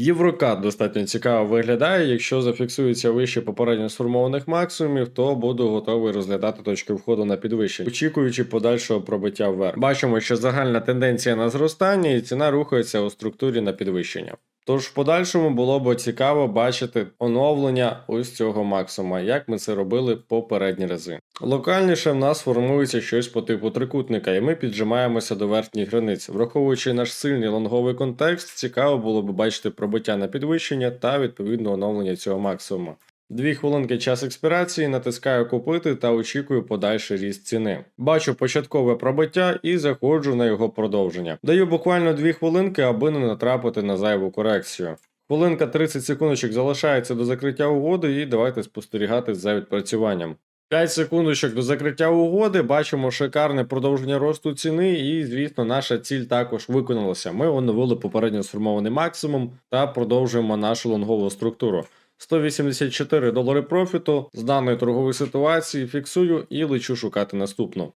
Єврокат достатньо цікаво виглядає. Якщо зафіксується вище попередньо сформованих максимумів, то буду готовий розглядати точки входу на підвищення, очікуючи подальшого пробиття вверх. Бачимо, що загальна тенденція на зростання і ціна рухається у структурі на підвищення. Тож в подальшому було б цікаво бачити оновлення ось цього максима, як ми це робили попередні рази. Локальніше в нас формується щось по типу трикутника, і ми піджимаємося до верхніх границь. Враховуючи наш сильний лонговий контекст, цікаво було б бачити пробиття на підвищення та відповідно оновлення цього максимума. Дві хвилинки час експірації, натискаю купити та очікую подальший ріст ціни. Бачу початкове пробиття і заходжу на його продовження. Даю буквально дві хвилинки, аби не натрапити на зайву корекцію. Хвилинка 30 секундочок залишається до закриття угоди, і давайте спостерігати за відпрацюванням. 5 секундочок до закриття угоди, бачимо шикарне продовження росту ціни, і, звісно, наша ціль також виконалася. Ми оновили попередньо сформований максимум та продовжуємо нашу лонгову структуру. 184 долари профіту з даної торгової ситуації фіксую і лечу шукати наступну.